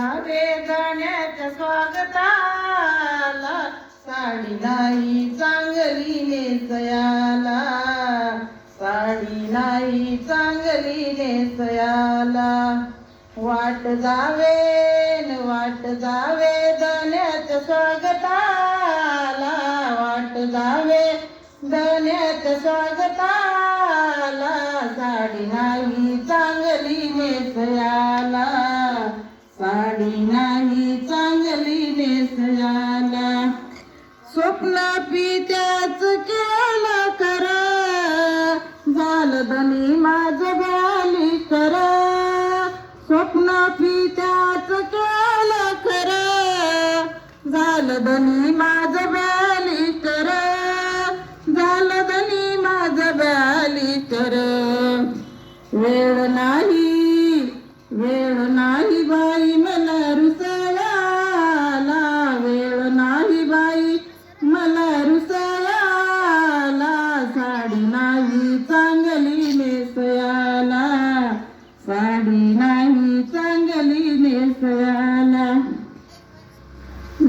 रे जाण्याच्या स्वागताला साडी नाही चांगली नेसयाला साडी नाही चांगली नेसयाला वाट जावे वाट जावे जाण्याच्या स्वागताला. वाट जावे जाण्याच्या स्वागताला. साडी नाही चांगली नेसयाला धनी माझ बाली कर. स्वप्न पित्याच केलं कर झालदनी धनी माझ बाली कर. झालदनी धनी माझ बाली कर. वेळ नाही वेळ नाही.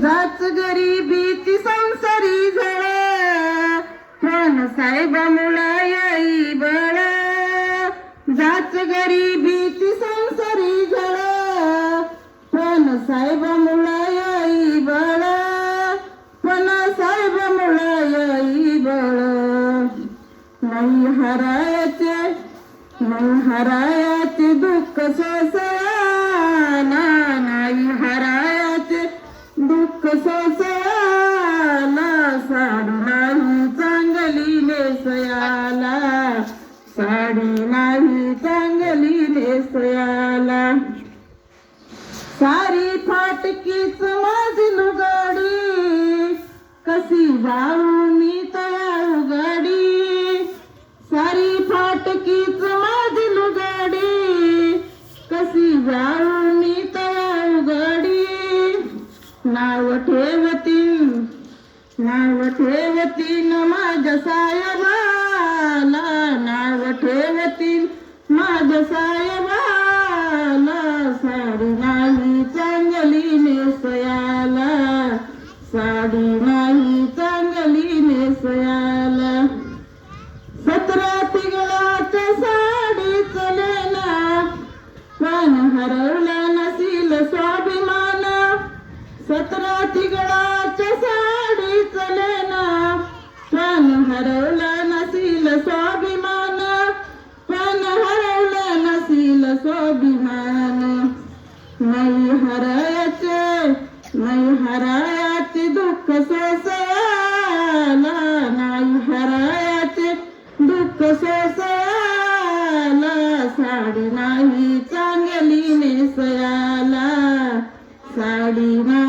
जाच गरीबीची संसारी झळ. पण साहेब मुळा येई बळ. जाच गरीबीची संसारी झळ. पण साहेब मुळा येई बळ. पण साहेब मुळा येई बळ. नाही हरायचे नाही हरायचे दुःख सोसायला दुःख सोसायला साडी नाही चांगली नेसयाला. साडी नाही चांगली नेसयाला. सारी फाटकीच माझी लुगाडी कशी जाऊ मी तया उगाडी सारी फाटकीच माझी लुगाडी कशी जाऊ नाव ठेवतीन नाव ठेवतीन माझ्या सायबाला नाव ठेवतीन माझ्या सायबाला साडी नाही चांगली नेसयाला. साडी नाही चांगली नेसयाला. सतरा तिंगळाच्या साडी चलेला पण हरवला हरवला नसील स्वाभिमान. पण हरवला नसील स्वाभिमान. नाही हरायचे नाही हरायचे दुःख सोसाला नाही हरायाचे दुःख सोसाला साडी नाही चांगली नेसयाला. साडी नाही